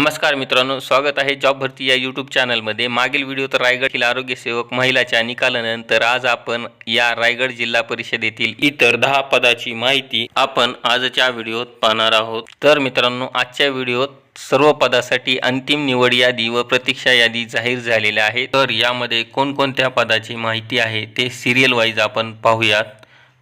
नमस्कार मित्रांनो स्वागत आहे जॉब भरती या यूट्यूब चॅनलमध्ये मागील व्हिडिओ तर रायगडतील आरोग्य सेवक महिलाच्या निकालानंतर आज आपण या रायगड जिल्हा परिषदेतील इतर दहा पदाची माहिती आपण आजच्या व्हिडिओत पाहणार आहोत. तर मित्रांनो आजच्या व्हिडिओत सर्व पदासाठी अंतिम निवड यादी व प्रतीक्षा यादी जाहीर झालेल्या आहे तर यामध्ये कोणकोणत्या पदाची माहिती आहे ते सिरियल वाईज आपण पाहूयात.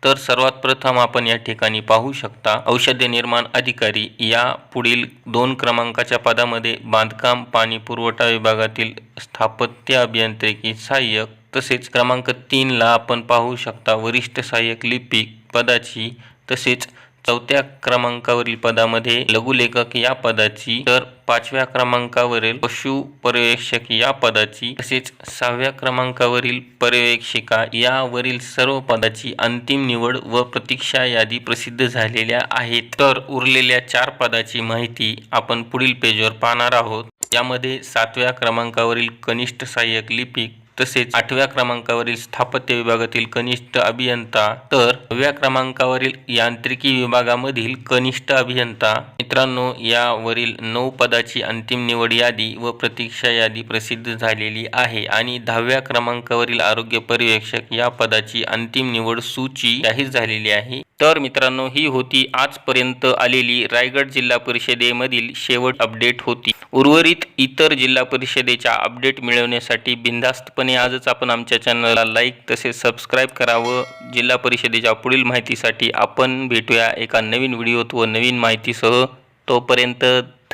तर सर्वात प्रथम आपण या ठिकाणी पाहू शकता औषध निर्माण अधिकारी या पुढील दोन क्रमांकाच्या पदामध्ये बांधकाम पाणी पुरवठा विभागातील स्थापत्य अभियांत्रिकी सहाय्यक तसेच क्रमांक तीनला आपण पाहू शकता वरिष्ठ सहाय्यक लिपिक पदाची तसेच चौथ्या क्रमांकावरील पदामध्ये लघुलेखक या पदाची तर पाचव्या क्रमांकावरील पशु पर्यवेक्षक या पदाची तसेच सहाव्या क्रमांकावरील पर्यवेक्षिका यावरील सर्व पदाची अंतिम निवड व प्रतीक्षा यादी प्रसिद्ध झालेल्या आहेत. तर उरलेल्या चार पदाची माहिती आपण पुढील पेजवर पाहणार आहोत. यामध्ये सातव्या क्रमांकावरील कनिष्ठ सहाय्यक लिपिक तसेच आठव्या क्रमांकावरील स्थापत्य विभागातील कनिष्ठ अभियंता तर नवव्या क्रमांकावरील यांत्रिकी विभागामधील कनिष्ठ अभियंता. मित्रांनो यावरील नऊ पदाची अंतिम निवड यादी व प्रतीक्षा यादी प्रसिद्ध झालेली आहे आणि दहाव्या क्रमांकावरील आरोग्य पर्यवेक्षक या पदाची अंतिम निवड सूची जाहीर झालेली आहे. तर मित्रांनो ही होती आजपर्यंत आलेली रायगड जिल्हा परिषदेमधील शेवट अपडेट होती. उर्वरित इतर जिल्हा परिषदेच्या अपडेट मिळवण्यासाठी बिनधास्तपणे आजच आपण आमच्या चॅनलला लाईक तसेच सबस्क्राईब करावं. जिल्हा परिषदेच्या पुढील माहितीसाठी आपण भेटूया एका नवीन व्हिडिओत व नवीन माहितीसह. तोपर्यंत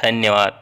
धन्यवाद.